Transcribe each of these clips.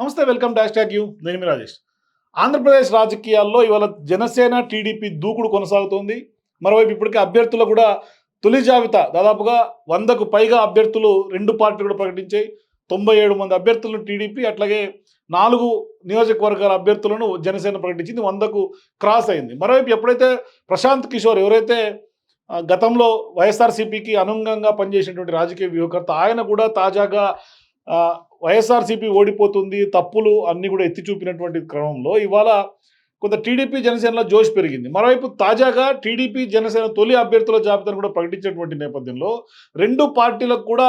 నమస్తే welcome dash tax you. నేను మీ రాజేష్. ఆంధ్రప్రదేశ్ రాజకీయాల్లో ఇవాళ జనసేన టీడీపీ దూకుడు కొనసాగుతోంది. మరోవైపు ఇప్పటికే అభ్యర్థులు కూడా తొలి జాబితా దాదాపుగా వందకు పైగా అభ్యర్థులు రెండు పార్టీలు కూడా ప్రకటించాయి. తొంభై ఏడు మంది అభ్యర్థులను టీడీపీ అట్లాగే నాలుగు నియోజకవర్గాల అభ్యర్థులను జనసేన ప్రకటించింది. వందకు క్రాస్ అయింది. మరోవైపు ఎప్పుడైతే ప్రశాంత్ కిషోర్ ఎవరైతే గతంలో వైఎస్ఆర్సీపీకి అనుంగంగా పనిచేసినటువంటి రాజకీయ వ్యూహకర్త ఆయన కూడా తాజాగా వైఎస్ఆర్సీపీ ఓడిపోతుంది తప్పులు అన్నీ కూడా ఎత్తి చూపినటువంటి క్రమంలో ఇవాళ కొంత టీడీపీ జనసేనలో జోష్ పెరిగింది. మరోవైపు తాజాగా టీడీపీ జనసేన తొలి అభ్యర్థుల జాబితాను కూడా ప్రకటించినటువంటి నేపథ్యంలో రెండు పార్టీలకు కూడా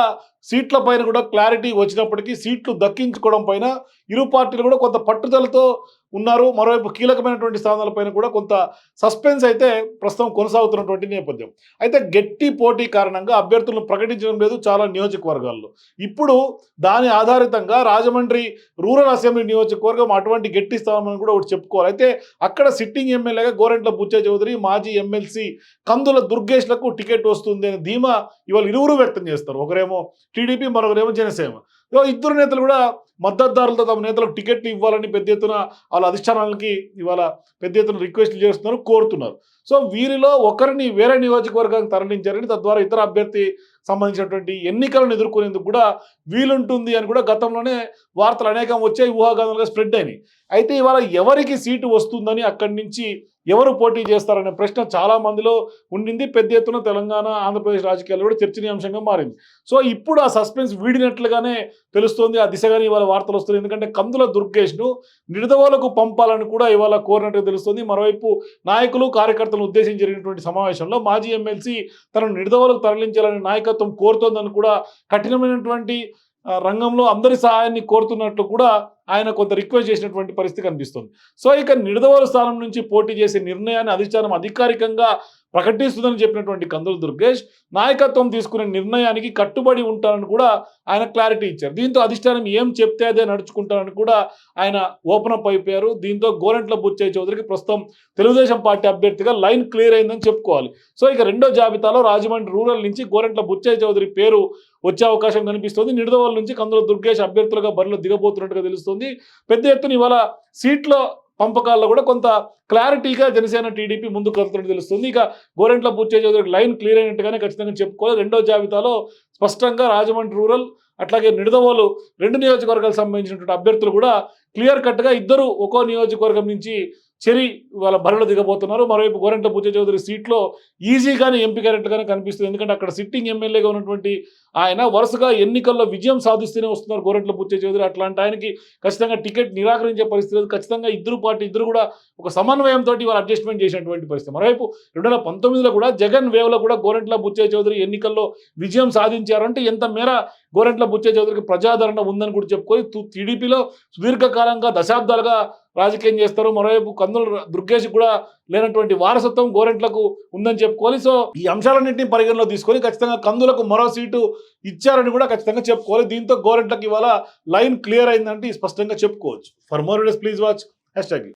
సీట్ల పైన కూడా క్లారిటీ వచ్చినప్పటికీ సీట్లు దక్కించుకోవడం పైన ఇరు పార్టీలు కూడా కొంత పట్టుదలతో ఉన్నారు. మరోవైపు కీలకమైనటువంటి స్థానాలపైన కూడా కొంత సస్పెన్స్ అయితే ప్రస్తుతం కొనసాగుతున్నటువంటి నేపథ్యం. అయితే గట్టి పోటీ కారణంగా అభ్యర్థులను ప్రకటించడం లేదు చాలా నియోజకవర్గాల్లో. ఇప్పుడు దాని ఆధారితంగా రాజమండ్రి రూరల్ అసెంబ్లీ నియోజకవర్గం అటువంటి గట్టి స్థానం కూడా ఒకటి చెప్పుకోవాలి. అయితే అక్కడ సిట్టింగ్ ఎమ్మెల్యేగా గోరెంట్ల బుచ్చ చౌదరి మాజీ ఎమ్మెల్సీ కందుల దుర్గేష్లకు టికెట్ వస్తుంది అనే ధీమా ఇవాళ ఇరువురు వ్యక్తం చేస్తారు. ఒకరేమో టీడీపీ మరొకరేమో జనసేన. ఇద్దరు నేతలు కూడా మద్దతుదారులతో తమ నేతలకు టికెట్లు ఇవ్వాలని పెద్ద ఎత్తున వాళ్ళ అధిష్టానాలకి ఇవాళ పెద్ద ఎత్తున రిక్వెస్ట్లు చేస్తున్నారు కోరుతున్నారు. సో వీరిలో ఒకరిని వేరే నియోజకవర్గానికి తరలించారని తద్వారా ఇతర అభ్యర్థి సంబంధించినటువంటి ఎన్నికలను ఎదుర్కొనేందుకు కూడా వీలుంటుంది అని కూడా గతంలోనే వార్తలు అనేకం వచ్చాయి ఊహాగానాలుగా స్ప్రెడ్ అయినాయి. అయితే ఇవాళ ఎవరికి సీటు వస్తుందని అక్కడి నుంచి ఎవరు పోటీ చేస్తారనే ప్రశ్న చాలా మందిలో ఉండింది. పెద్ద ఎత్తున తెలంగాణ ఆంధ్రప్రదేశ్ రాజకీయాల్లో కూడా చర్చనీయాంశంగా మారింది. సో ఇప్పుడు ఆ సస్పెన్స్ వీడినట్లుగానే తెలుస్తోంది. ఆ దిశగానే ఇవాళ వార్తలు వస్తున్నాయి. ఎందుకంటే కందుల దుర్గేష్ను నిడదవోలకు పంపాలని కూడా ఇవాళ కోరినట్టుగా తెలుస్తుంది. మరోవైపు నాయకులు కార్యకర్తలను ఉద్దేశించి జరిగినటువంటి సమావేశంలో మాజీ ఎమ్మెల్సీ తనను నిడదవోలకు తరలించాలని నాయకత్వం కోరుతోందని కూడా కఠినమైనటువంటి రంగంలో అందరి సహాయాన్ని కోరుతున్నట్లు కూడా ఆయన కొంత రిక్వెస్ట్ చేసినటువంటి పరిస్థితి కనిపిస్తుంది. సో ఇక నిడదవోలు స్థానం నుంచి పోటీ చేసే నిర్ణయాన్ని అధిష్టానం అధికారికంగా ప్రకటిస్తుందని చెప్పినటువంటి కందుల దుర్గేష్ నాయకత్వం తీసుకునే నిర్ణయానికి కట్టుబడి ఉంటారని కూడా ఆయన క్లారిటీ ఇచ్చారు. దీంతో అధిష్టానం ఏం చెప్తే అదే నడుచుకుంటారని కూడా ఆయన ఓపెన్ అప్ అయిపోయారు. దీంతో గోరెంట్ల బుచ్చయ్య చౌదరికి ప్రస్తుతం తెలుగుదేశం పార్టీ అభ్యర్థిగా లైన్ క్లియర్ అయిందని చెప్పుకోవాలి. సో ఇక రెండో జాబితాలో రాజమండ్రి రూరల్ నుంచి గోరంట్ల బుచ్చయ్య చౌదరి పేరు వచ్చే అవకాశం కనిపిస్తుంది. నిడదవోలు నుంచి కందుల దుర్గేష్ అభ్యర్థులుగా బరిలో దిగబోతున్నట్టుగా తెలుస్తుంది. పెద్ద ఎత్తున ఇవాళ సీట్లో పంపకాల్లో కూడా కొంత క్లారిటీగా జనసేన టీడీపీ ముందుకు వెళ్తున్నట్టు తెలుస్తుంది. ఇక గోరెంట్ల పూర్తి చౌదరికి లైన్ క్లియర్ అయినట్టుగానే ఖచ్చితంగా చెప్పుకోవాలి. రెండో జాబితాలో స్పష్టంగా రాజమండ్రి రూరల్ అట్లాగే నిడదవోలు రెండు నియోజకవర్గాలకు సంబంధించినటువంటి అభ్యర్థులు కూడా క్లియర్ కట్గా ఇద్దరు ఒక్కో నియోజకవర్గం నుంచి చెరి వాళ్ళ బరిలో దిగబోతున్నారు. మరోవైపు గోరంట పూజ చౌదరి సీట్లో ఈజీగానే ఎంపికైనట్టుగానే కనిపిస్తుంది. ఎందుకంటే అక్కడ సిట్టింగ్ ఎమ్మెల్యేగా ఉన్నటువంటి ఆయన వరుసగా ఎన్నికల్లో విజయం సాధిస్తూనే వస్తున్నారు గోరంట్ల పూజ చౌదరి. అట్లాంటి ఆయనకి ఖచ్చితంగా టికెట్ నిరాకరించే పరిస్థితి లేదు. ఖచ్చితంగా ఇద్దరు పార్టీ ఇద్దరు కూడా ఒక సమన్వయంతో వాళ్ళు అడ్జస్ట్మెంట్ చేసినటువంటి పరిస్థితి. మరోవైపు రెండు వేల పంతొమ్మిదిలో కూడా జగన్ వేవ్లో కూడా గోరంట్ల బుచ్చయ్య చౌదరి ఎన్నికల్లో విజయం సాధించారంటే ఎంత మేర గోరెంట్ల బుచ్చే చౌదరికి ప్రజాదరణ ఉందని కూడా చెప్పుకొని టీడీపీలో సుదీర్ఘకాలంగా దశాబ్దాలుగా రాజకీయం చేస్తారు మరోవైపు కందుల దుర్గేష్ కూడా లేనటువంటి వారసత్వం గోరెంట్లకు ఉందని చెప్పుకోవాలి. సో ఈ అంశాలన్నింటినీ పరిగణలో తీసుకొని ఖచ్చితంగా కందులకు మరో సీటు ఇచ్చారని కూడా ఖచ్చితంగా చెప్పుకోవాలి. దీంతో గోరెంట్లకు ఇవాళ లైన్ క్లియర్ అయిందంటే స్పష్టంగా చెప్పుకోవచ్చు. For more please watch hash tag